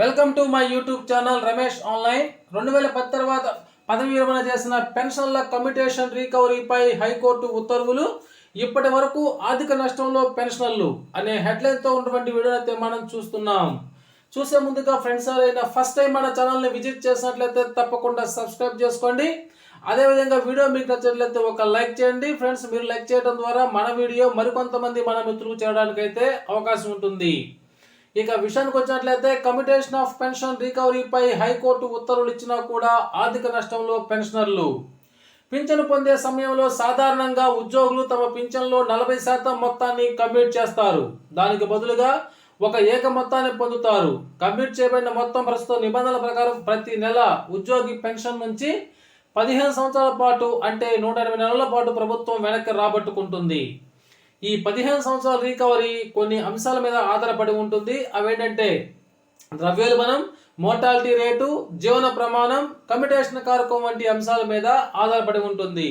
Welcome to my YouTube channel Ramesh online. రెండు వేల పది తర్వాత పదవి విరమణ చేసిన పెన్షన్ల కమ్యూటేషన్ రికవరీపై హైకోర్టు ఉత్తర్వులు. ఇప్పటి వరకు ఆర్థిక నష్టంలో పెన్షనర్లు అనే హెడ్లైన్తో ఉన్నటువంటి వీడియోనైతే మనం చూస్తున్నాం. చూసే ముందుగా ఫ్రెండ్స్ అయినా ఫస్ట్ టైం మన ఛానల్ని విజిట్ చేసినట్లయితే తప్పకుండా సబ్స్క్రైబ్ చేసుకోండి. అదేవిధంగా వీడియో మీకు నచ్చినట్లయితే ఒక లైక్ చేయండి. ఫ్రెండ్స్ మీరు లైక్ చేయడం ద్వారా మన వీడియో మరికొంతమంది మన మిత్రులు చేయడానికి అయితే అవకాశం ఉంటుంది. ఇక విషయానికి వచ్చినట్లయితే కమిటేషన్ ఆఫ్ పెన్షన్ రికవరీపై హైకోర్టు ఉత్తర్వులు ఇచ్చినా కూడా ఆర్థిక నష్టంలో పెన్షనర్లు. పింఛను పొందే సమయంలో సాధారణంగా ఉద్యోగులు తమ పింఛన్లో నలభై శాతం మొత్తాన్ని కమిట్ చేస్తారు. దానికి బదులుగా ఒక ఏక మొత్తాన్ని పొందుతారు. కమిట్ చేయబడిన మొత్తం ప్రస్తుత నిబంధనల ప్రకారం ప్రతి నెల ఉద్యోగి పెన్షన్ నుంచి పదిహేను సంవత్సరాల పాటు అంటే నూట ఎనభై నెలల పాటు ప్రభుత్వం వెనక్కి రాబట్టుకుంటుంది. ఈ పదిహేను సంవత్సరాల రికవరీ కొన్ని అంశాల మీద ఆధారపడి ఉంటుంది. అవేంటంటే ద్రవ్యోల్బణం మోర్టాలిటీ రేటు జీవన ప్రమాణం కమిటేషన్ కారకం వంటి అంశాల మీద ఆధారపడి ఉంటుంది.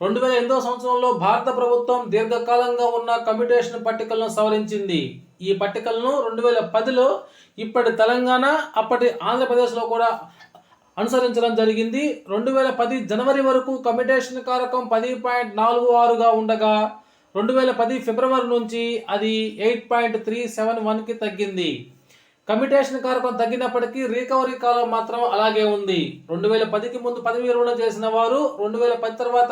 రెండు వేల ఎనిమిదో సంవత్సరంలో భారత ప్రభుత్వం దీర్ఘకాలంగా ఉన్న కమ్యూటేషన్ పట్టికలను సవరించింది. ఈ పట్టికలను రెండు వేల పదిలో ఇప్పటి తెలంగాణ అప్పటి ఆంధ్రప్రదేశ్లో కూడా అనుసరించడం జరిగింది. రెండు వేల పది జనవరి వరకు కమిటేషన్ కారకం పది పాయింట్ నాలుగు ఆరుగా ఉండగా రెండు వేల పది ఫిబ్రవరి నుంచి అది ఎయిట్ పాయింట్ త్రీ సెవెన్ వన్కి తగ్గింది. కమిటేషన్ కారకం తగ్గినప్పటికీ రికవరీ కాలం మాత్రం అలాగే ఉంది. రెండు వేల పదికి ముందు పదవి విరమణ చేసిన వారు రెండు వేల పది తర్వాత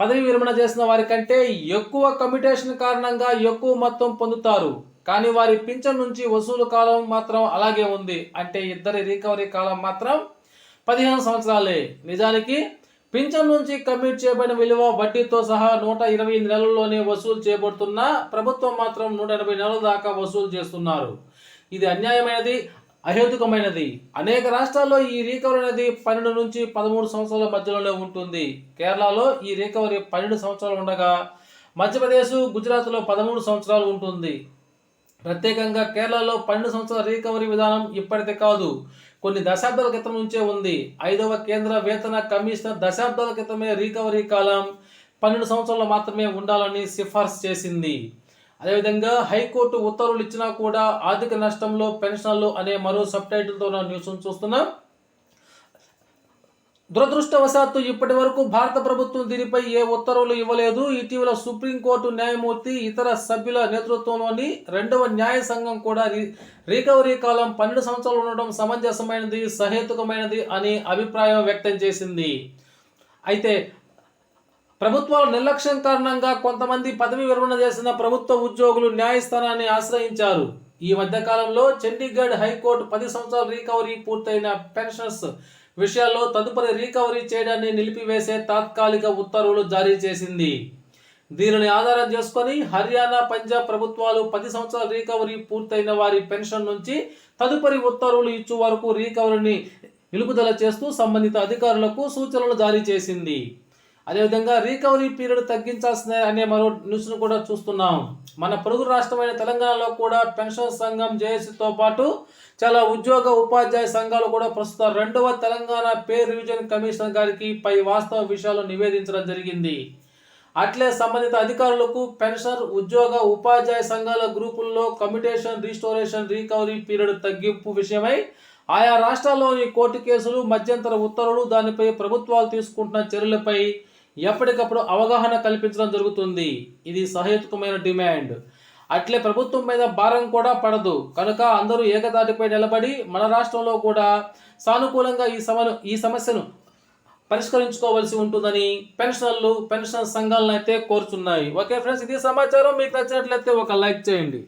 పదవి విరమణ చేసిన వారి కంటే ఎక్కువ కమిటేషన్ కారణంగా ఎక్కువ మొత్తం పొందుతారు. కానీ వారి పింఛన్ నుంచి వసూలు కాలం మాత్రం అలాగే ఉంది. అంటే ఇద్దరి రికవరీ కాలం మాత్రం పదిహేను సంవత్సరాలే. నిజానికి పింఛన్ నుంచి కమిట్ చేయబడిన విలువ వడ్డీతో సహా నూట ఇరవై ఎనిమిది నెలల్లోనే వసూలు చేయబడుతున్నా ప్రభుత్వం మాత్రం నూట ఎనభై నెలల దాకా వసూలు చేస్తున్నారు. ఇది అన్యాయమైనది అహేతుకమైనది. అనేక రాష్ట్రాల్లో ఈ రీకవరీ అనేది పన్నెండు నుంచి పదమూడు సంవత్సరాల మధ్యలోనే ఉంటుంది. కేరళలో ఈ రికవరీ పన్నెండు సంవత్సరాలు ఉండగా మధ్యప్రదేశ్ గుజరాత్లో పదమూడు సంవత్సరాలు ఉంటుంది. ప్రత్యేకంగా కేరళలో పన్నెండు సంవత్సరాల రికవరీ విధానం ఇప్పటిది కాదు. కొన్ని దశాబ్దాల క్రితం నుంచే ఉంది. ఐదవ కేంద్ర వేతన కమిషనర్ దశాబ్దాల క్రితమే రికవరీ కాలం పన్నెండు సంవత్సరాలు మాత్రమే ఉండాలని సిఫార్సు చేసింది. అదేవిధంగా హైకోర్టు ఉత్తర్వులు ఇచ్చినా కూడా ఆర్థిక నష్టంలో పెన్షన్లు అనే మరో సబ్ టైటిల్తో న్యూస్ చూస్తున్నాం. దురదృష్టవశాత్తు ఇప్పటి వరకు భారత ప్రభుత్వం దీనిపై ఏ ఉత్తర్వులు ఇవ్వలేదు. ఇటీవల సుప్రీంకోర్టు న్యాయమూర్తి ఇతర సభ్యుల నేతృత్వంలోని రెండవ న్యాయ సంఘం కూడా రికవరీ కాలం పన్నెండు సంవత్సరాలు ఉండడం సమంజసమైనది సహేతుకమైనది అని అభిప్రాయం వ్యక్తం చేసింది. అయితే ప్రభుత్వాల నిర్లక్ష్యం కారణంగా కొంతమంది పదవి విరమణ చేసిన ప్రభుత్వ ఉద్యోగులు న్యాయస్థానాన్ని ఆశ్రయించారు. ఈ మధ్యకాలంలో చండీగఢ్ హైకోర్టు పది సంవత్సరాల రికవరీ పూర్తయిన పెన్షనర్స్ విషయాల్లో తదుపరి రికవరీ చేయడాన్ని నిలిపివేసే తాత్కాలిక ఉత్తర్వులు జారీ చేసింది. దీనిని ఆధారం చేసుకొని హర్యానా పంజాబ్ ప్రభుత్వాలు పది సంవత్సరాల రికవరీ పూర్తయిన వారి పెన్షన్ నుంచి తదుపరి ఉత్తర్వులు ఇచ్చు వరకు రికవరీని నిలుపుదల చేస్తూ సంబంధిత అధికారులకు సూచనలు జారీ చేసింది. అదేవిధంగా రికవరీ పీరియడ్ తగ్గించాల్సిన అనే మరో న్యూస్ను కూడా చూస్తున్నాం. మన పొరుగు రాష్ట్రమైన తెలంగాణలో కూడా పెన్షన్ సంఘం జేఏసీతో పాటు చాలా ఉద్యోగ ఉపాధ్యాయ సంఘాలు కూడా ప్రస్తుతం రెండవ తెలంగాణ పే రివిజన్ కమిషన్ గారికి పై వాస్తవ విషయాలు నివేదించడం జరిగింది. అట్లే సంబంధిత అధికారులకు పెన్షన్ ఉద్యోగ ఉపాధ్యాయ సంఘాల గ్రూపుల్లో కమ్యూటేషన్ రీస్టోరేషన్ రికవరీ పీరియడ్ తగ్గింపు విషయమై ఆయా రాష్ట్రాల్లోని కోర్టు కేసులు మధ్యంతర ఉత్తర్వులు దానిపై ప్రభుత్వాలు తీసుకుంటున్న చర్యలపై ఎప్పటికప్పుడు అవగాహన కల్పించడం జరుగుతుంది. ఇది సహేతుకమైన డిమాండ్. అట్లే ప్రభుత్వం మీద భారం కూడా పడదు. కనుక అందరూ ఏకతాటిపై నిలబడి మన రాష్ట్రంలో కూడా సానుకూలంగా ఈ సమను ఈ సమస్యను పరిష్కరించుకోవాల్సి ఉంటుందని పెన్షనర్లు పెన్షన్ సంఘాలను అయితే కోరుచున్నాయి. ఓకే ఫ్రెండ్స్ ఇది సమాచారం. మీకు నచ్చినట్లయితే ఒక లైక్ చేయండి.